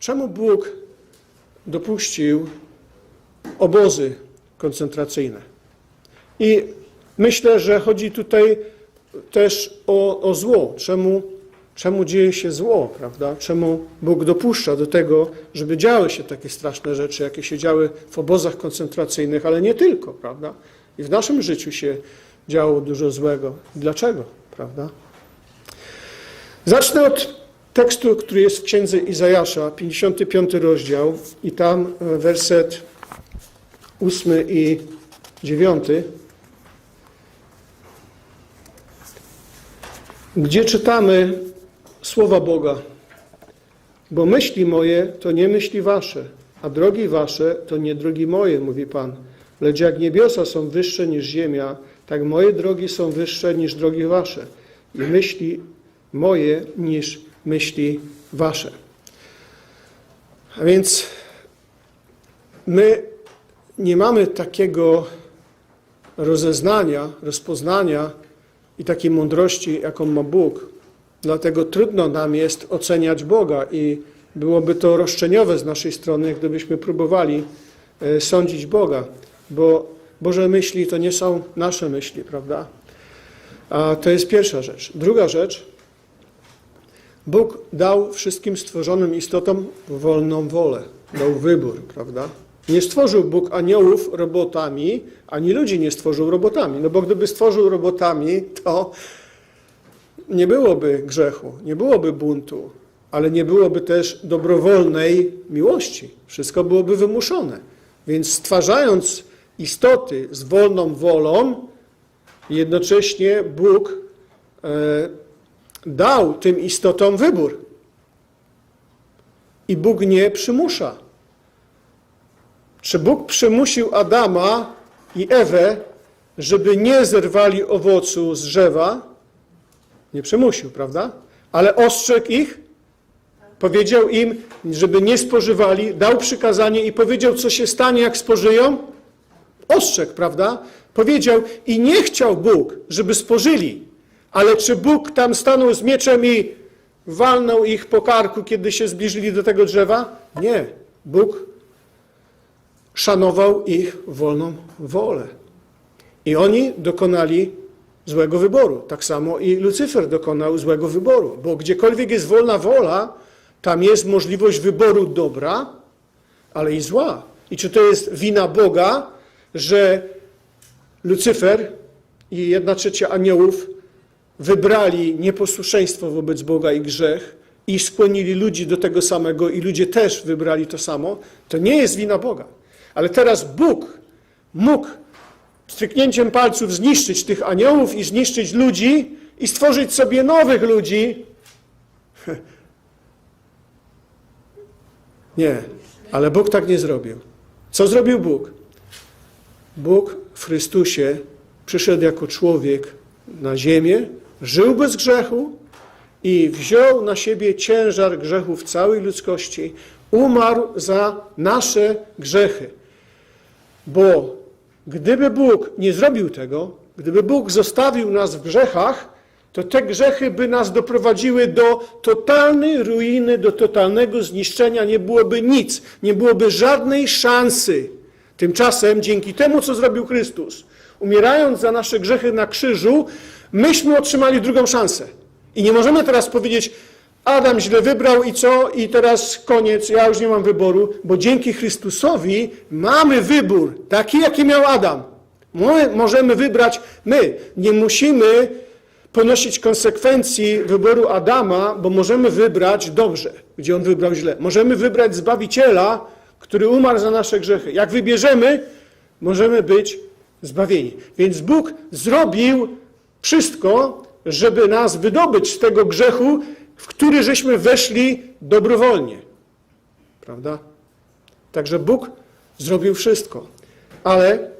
czemu Bóg dopuścił obozy koncentracyjne? I myślę, że chodzi tutaj też o, o zło. Czemu, czemu dzieje się zło, prawda? Czemu Bóg dopuszcza do tego, żeby działy się takie straszne rzeczy, jakie się działy w obozach koncentracyjnych, ale nie tylko, prawda? I w naszym życiu się działo dużo złego. Dlaczego, prawda? Zacznę od tekstu, który jest w księdze Izajasza, 55 rozdział i tam e, werset 8 i 9, gdzie czytamy słowa Boga. Bo myśli moje to nie myśli wasze, a drogi wasze to nie drogi moje, mówi Pan. Lecz jak niebiosa są wyższe niż ziemia, tak moje drogi są wyższe niż drogi wasze i myśli moje niż myśli wasze. A więc my nie mamy takiego rozeznania, rozpoznania i takiej mądrości, jaką ma Bóg. Dlatego trudno nam jest oceniać Boga i byłoby to roszczeniowe z naszej strony, gdybyśmy próbowali e, sądzić Boga, bo Boże myśli to nie są nasze myśli, prawda? A to jest pierwsza rzecz. Druga rzecz, Bóg dał wszystkim stworzonym istotom wolną wolę, dał wybór, prawda? Nie stworzył Bóg aniołów robotami, ani ludzi nie stworzył robotami. No bo gdyby stworzył robotami, to nie byłoby grzechu, nie byłoby buntu, ale nie byłoby też dobrowolnej miłości. Wszystko byłoby wymuszone. Więc stwarzając istoty z wolną wolą, jednocześnie Bóg e, dał tym istotom wybór. I Bóg nie przymusza. Czy Bóg przymusił Adama i Ewę, żeby nie zerwali owocu z drzewa? Nie przymusił, prawda? Ale ostrzegł ich, powiedział im, żeby nie spożywali, dał przykazanie i powiedział, co się stanie, jak spożyją? Ostrzegł, prawda? Powiedział i nie chciał Bóg, żeby spożyli. Ale czy Bóg tam stanął z mieczem i walnął ich po karku, kiedy się zbliżyli do tego drzewa? Nie. Bóg szanował ich wolną wolę. I oni dokonali złego wyboru. Tak samo i Lucyfer dokonał złego wyboru, bo gdziekolwiek jest wolna wola, tam jest możliwość wyboru dobra, ale i zła. I czy to jest wina Boga, że Lucyfer i jedna trzecia aniołów wybrali nieposłuszeństwo wobec Boga i grzech i skłonili ludzi do tego samego i ludzie też wybrali to samo, to nie jest wina Boga. Ale teraz Bóg mógł stryknięciem palców zniszczyć tych aniołów i zniszczyć ludzi i stworzyć sobie nowych ludzi. Nie, ale Bóg tak nie zrobił. Co zrobił Bóg? Bóg w Chrystusie przyszedł jako człowiek na ziemię, żył bez grzechu i wziął na siebie ciężar grzechów całej ludzkości, umarł za nasze grzechy. Bo gdyby Bóg nie zrobił tego, gdyby Bóg zostawił nas w grzechach, to te grzechy by nas doprowadziły do totalnej ruiny, do totalnego zniszczenia. Nie byłoby nic, nie byłoby żadnej szansy. Tymczasem, dzięki temu, co zrobił Chrystus, umierając za nasze grzechy na krzyżu, myśmy otrzymali drugą szansę. I nie możemy teraz powiedzieć, Adam źle wybrał i co? I teraz koniec, ja już nie mam wyboru, bo dzięki Chrystusowi mamy wybór, taki jaki miał Adam. My możemy wybrać, my nie musimy ponosić konsekwencji wyboru Adama, bo możemy wybrać dobrze, gdzie on wybrał źle. Możemy wybrać Zbawiciela, który umarł za nasze grzechy. Jak wybierzemy, możemy być zbawieni. Więc Bóg zrobił wszystko, żeby nas wydobyć z tego grzechu, w który żeśmy weszli dobrowolnie. Prawda? Także Bóg zrobił wszystko. Ale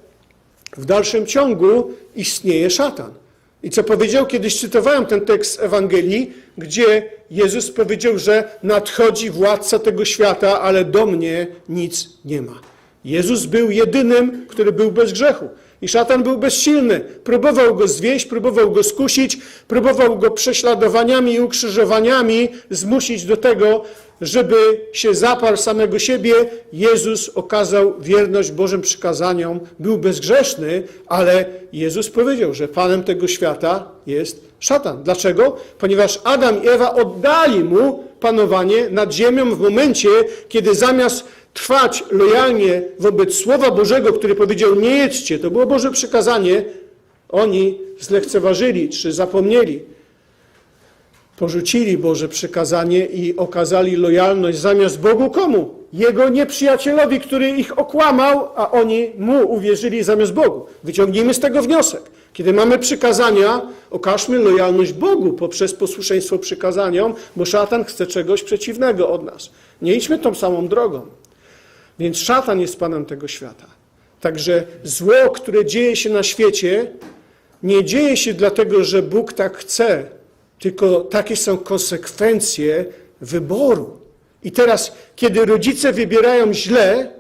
w dalszym ciągu istnieje szatan. I co powiedział, kiedyś cytowałem ten tekst z Ewangelii, gdzie Jezus powiedział, że nadchodzi władca tego świata, ale do mnie nic nie ma. Jezus był jedynym, który był bez grzechu. I szatan był bezsilny. Próbował go zwieść, próbował go skusić, próbował go prześladowaniami i ukrzyżowaniami zmusić do tego, żeby się zaparł samego siebie. Jezus okazał wierność Bożym przykazaniom. Był bezgrzeszny, ale Jezus powiedział, że Panem tego świata jest szatan. Dlaczego? Ponieważ Adam i Ewa oddali mu panowanie nad ziemią w momencie, kiedy zamiast trwać lojalnie wobec Słowa Bożego, który powiedział nie jedźcie, to było Boże przykazanie, oni zlekceważyli czy zapomnieli. Porzucili Boże przykazanie i okazali lojalność zamiast Bogu komu? Jego nieprzyjacielowi, który ich okłamał, a oni mu uwierzyli zamiast Bogu. Wyciągnijmy z tego wniosek. Kiedy mamy przykazania, okażmy lojalność Bogu poprzez posłuszeństwo przykazaniom, bo szatan chce czegoś przeciwnego od nas. Nie idźmy tą samą drogą. Więc szatan jest panem tego świata. Także zło, które dzieje się na świecie, nie dzieje się dlatego, że Bóg tak chce, tylko takie są konsekwencje wyboru. I teraz, kiedy rodzice wybierają źle,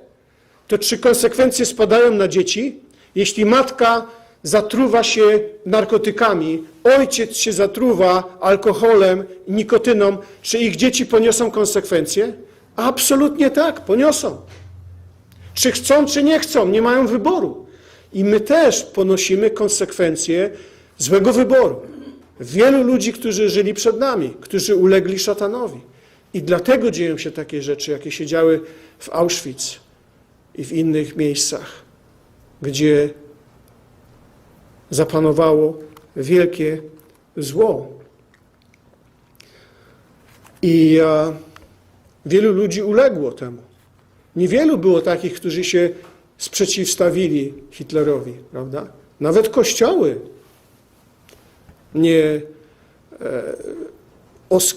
to czy konsekwencje spadają na dzieci? Jeśli matka zatruwa się narkotykami, ojciec się zatruwa alkoholem, nikotyną, czy ich dzieci poniosą konsekwencje? Absolutnie tak, poniosą. Czy chcą, czy nie chcą, nie mają wyboru. I my też ponosimy konsekwencje złego wyboru. Wielu ludzi, którzy żyli przed nami, którzy ulegli szatanowi. I dlatego dzieją się takie rzeczy, jakie się działy w Auschwitz i w innych miejscach, gdzie zapanowało wielkie zło. I a, wielu ludzi uległo temu. Niewielu było takich, którzy się sprzeciwstawili Hitlerowi, prawda? Nawet kościoły nie, e,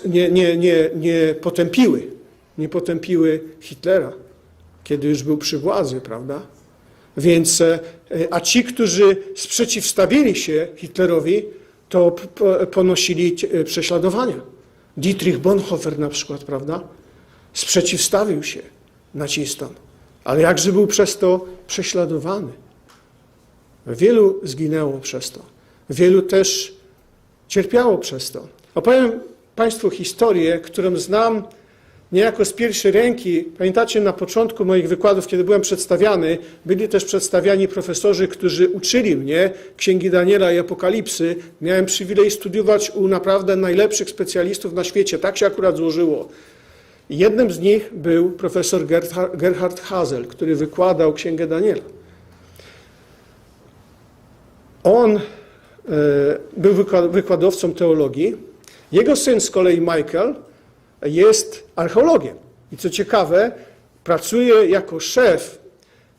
nie, nie, nie, nie potępiły, nie potępiły Hitlera, kiedy już był przy władzy, prawda? Więc, e, a ci, którzy sprzeciwstawili się Hitlerowi, to ponosili e, prześladowania. Dietrich Bonhoeffer na przykład, prawda? Sprzeciwstawił się nacistom, ale jakże był przez to prześladowany. Wielu zginęło przez to. Wielu też cierpiało przez to. Opowiem Państwu historię, którą znam niejako z pierwszej ręki. Pamiętacie, na początku moich wykładów, kiedy byłem przedstawiany, byli też przedstawiani profesorzy, którzy uczyli mnie Księgi Daniela i Apokalipsy. Miałem przywilej studiować u naprawdę najlepszych specjalistów na świecie. Tak się akurat złożyło. Jednym z nich był profesor Gerhard- Hazel, który wykładał Księgę Daniela. On e, był wykła- wykładowcą teologii. Jego syn z kolei Michael jest archeologiem. I co ciekawe, pracuje jako szef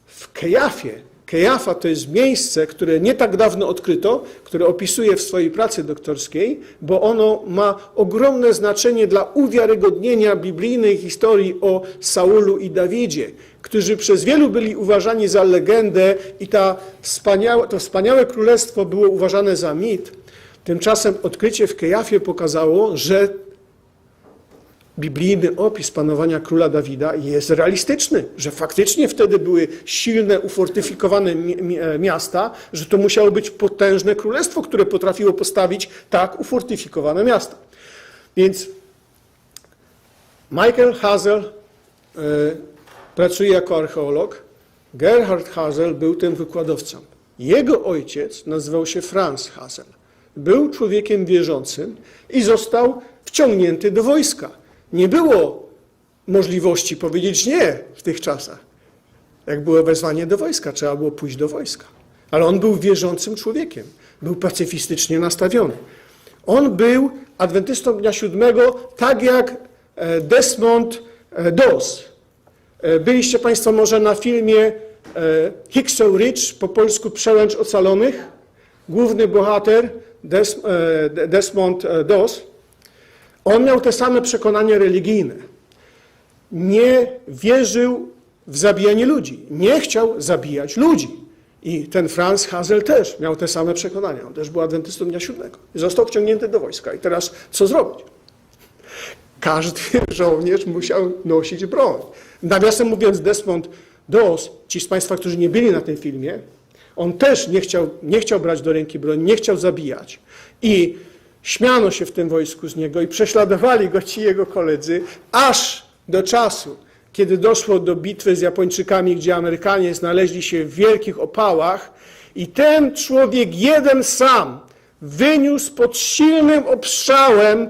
w Kejafie. Kejafa to jest miejsce, które nie tak dawno odkryto, które opisuje w swojej pracy doktorskiej, bo ono ma ogromne znaczenie dla uwiarygodnienia biblijnej historii o Saulu i Dawidzie, którzy przez wielu byli uważani za legendę i ta wspaniałe, to wspaniałe królestwo było uważane za mit. Tymczasem odkrycie w Kejafie pokazało, że biblijny opis panowania króla Dawida jest realistyczny, że faktycznie wtedy były silne, ufortyfikowane e, miasta, że to musiało być potężne królestwo, które potrafiło postawić tak ufortyfikowane miasta. Więc Michael Hazel e, pracuje jako archeolog. Gerhard Hazel był tym wykładowcą. Jego ojciec nazywał się Franz Hazel. Był człowiekiem wierzącym i został wciągnięty do wojska. Nie było możliwości powiedzieć nie w tych czasach. Jak było wezwanie do wojska, trzeba było pójść do wojska. Ale on był wierzącym człowiekiem, był pacyfistycznie nastawiony. On był adwentystą dnia siódmego, tak jak e, Desmond e, Doss. E, Byliście Państwo może na filmie Hicksow Ridge, po polsku Przełęcz Ocalonych. Główny bohater Des, Desmond Doss. On miał te same przekonania religijne. Nie wierzył w zabijanie ludzi. Nie chciał zabijać ludzi. I ten Franz Hazel też miał te same przekonania. On też był adwentystą dnia siódmego. Został wciągnięty do wojska. I teraz co zrobić? Każdy żołnierz musiał nosić broń. Nawiasem mówiąc, Desmond Doss, ci z Państwa, którzy nie byli na tym filmie, On też nie chciał, nie chciał brać do ręki broni, nie chciał zabijać. I śmiano się w tym wojsku z niego i prześladowali go ci jego koledzy, aż do czasu, kiedy doszło do bitwy z Japończykami, gdzie Amerykanie znaleźli się w wielkich opałach i ten człowiek jeden sam wyniósł pod silnym obstrzałem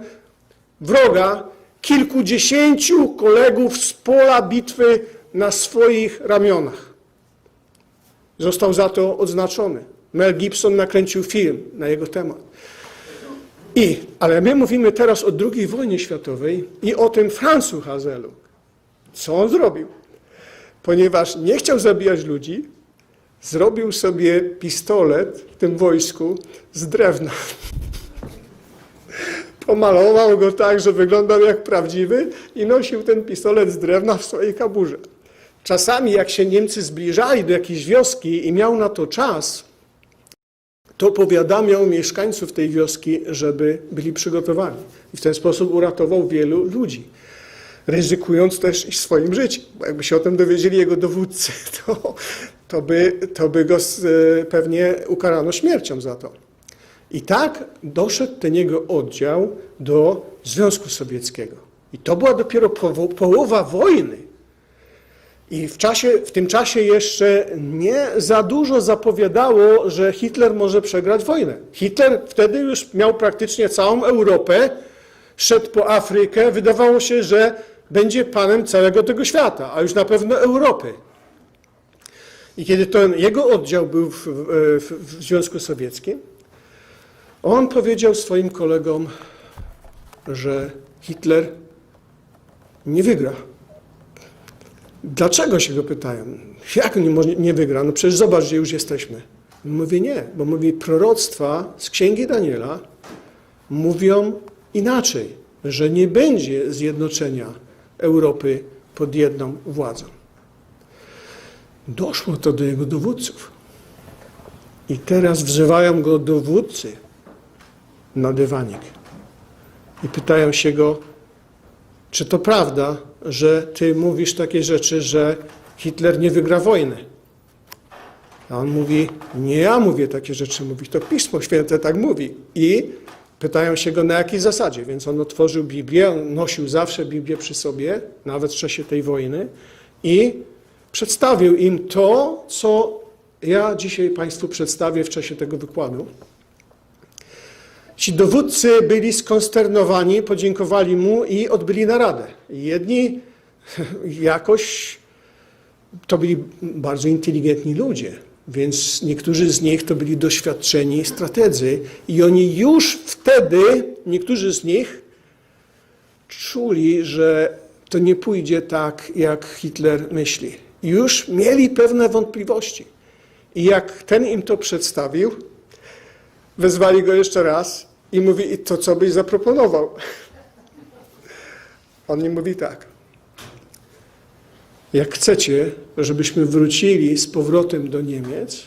wroga kilkudziesięciu kolegów z pola bitwy na swoich ramionach. Został za to odznaczony. Mel Gibson nakręcił film na jego temat. I, ale my mówimy teraz o II wojnie światowej i o tym Francu Hazelu. Co on zrobił? Ponieważ nie chciał zabijać ludzi, zrobił sobie pistolet w tym wojsku z drewna. Pomalował go tak, że wyglądał jak prawdziwy i nosił ten pistolet z drewna w swojej kaburze. Czasami, jak się Niemcy zbliżali do jakiejś wioski i miał na to czas, to powiadamiał mieszkańców tej wioski, żeby byli przygotowani. I w ten sposób uratował wielu ludzi, ryzykując też swoim życiem. Bo jakby się o tym dowiedzieli jego dowódcy, to, to, by, to by go z, pewnie ukarano śmiercią za to. I tak doszedł ten jego oddział do Związku Sowieckiego. I to była dopiero połowa wojny. I w, czasie, w tym czasie jeszcze nie za dużo zapowiadało, że Hitler może przegrać wojnę. Hitler wtedy już miał praktycznie całą Europę, szedł po Afrykę. Wydawało się, że będzie panem całego tego świata, a już na pewno Europy. I kiedy ten jego oddział był w, w, w Związku Sowieckim, on powiedział swoim kolegom, że Hitler nie wygra. Dlaczego się go pytają? Jak nie, nie wygra? No przecież zobacz, gdzie już jesteśmy. Mówi nie, bo mówi proroctwa z Księgi Daniela mówią inaczej, że nie będzie zjednoczenia Europy pod jedną władzą. Doszło to do jego dowódców. I teraz wzywają go dowódcy na dywanik i pytają się go, czy to prawda, że ty mówisz takie rzeczy, że Hitler nie wygra wojny? A on mówi, nie ja mówię takie rzeczy, mówi to Pismo Święte tak mówi. I pytają się go na jakiej zasadzie, więc on otworzył Biblię, on nosił zawsze Biblię przy sobie, nawet w czasie tej wojny i przedstawił im to, co ja dzisiaj Państwu przedstawię w czasie tego wykładu. Ci dowódcy byli skonsternowani, podziękowali mu i odbyli naradę. Jedni jakoś to byli bardzo inteligentni ludzie, więc niektórzy z nich to byli doświadczeni strategzy i oni już wtedy, niektórzy z nich czuli, że to nie pójdzie tak, jak Hitler myśli. Już mieli pewne wątpliwości. I jak ten im to przedstawił, wezwali go jeszcze raz i mówi, to co byś zaproponował? On im mówi tak. Jak chcecie, żebyśmy wrócili z powrotem do Niemiec,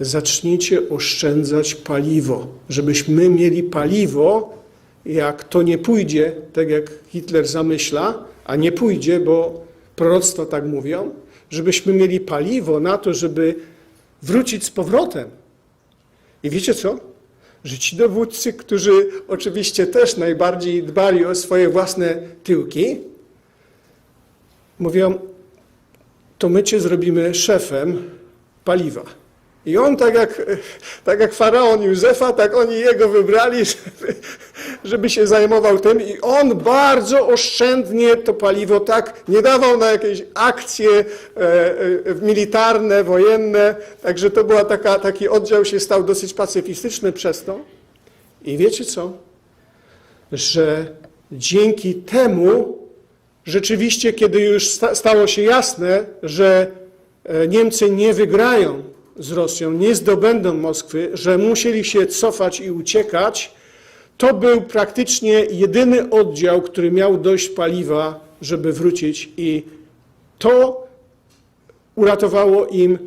zacznijcie oszczędzać paliwo, żebyśmy mieli paliwo, jak to nie pójdzie, tak jak Hitler zamyśla, a nie pójdzie, bo proroctwa tak mówią, żebyśmy mieli paliwo na to, żeby wrócić z powrotem. I wiecie co? Że ci dowódcy, którzy oczywiście też najbardziej dbali o swoje własne tyłki, mówią, to my cię zrobimy szefem paliwa. I on, tak jak, tak jak faraon Józefa, tak oni jego wybrali, żeby, żeby się zajmował tym. I on bardzo oszczędnie to paliwo tak nie dawał na jakieś akcje e, e, militarne, wojenne. Także to była taka, taki oddział się stał dosyć pacyfistyczny przez to. I wiecie co? Że dzięki temu rzeczywiście, kiedy już sta- stało się jasne, że e, Niemcy nie wygrają z Rosją, nie zdobędą Moskwy, że musieli się cofać i uciekać, to był praktycznie jedyny oddział, który miał dość paliwa, żeby wrócić i to uratowało im,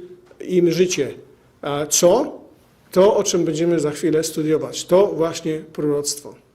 im życie. A co? To, o czym będziemy za chwilę studiować. To właśnie proroctwo.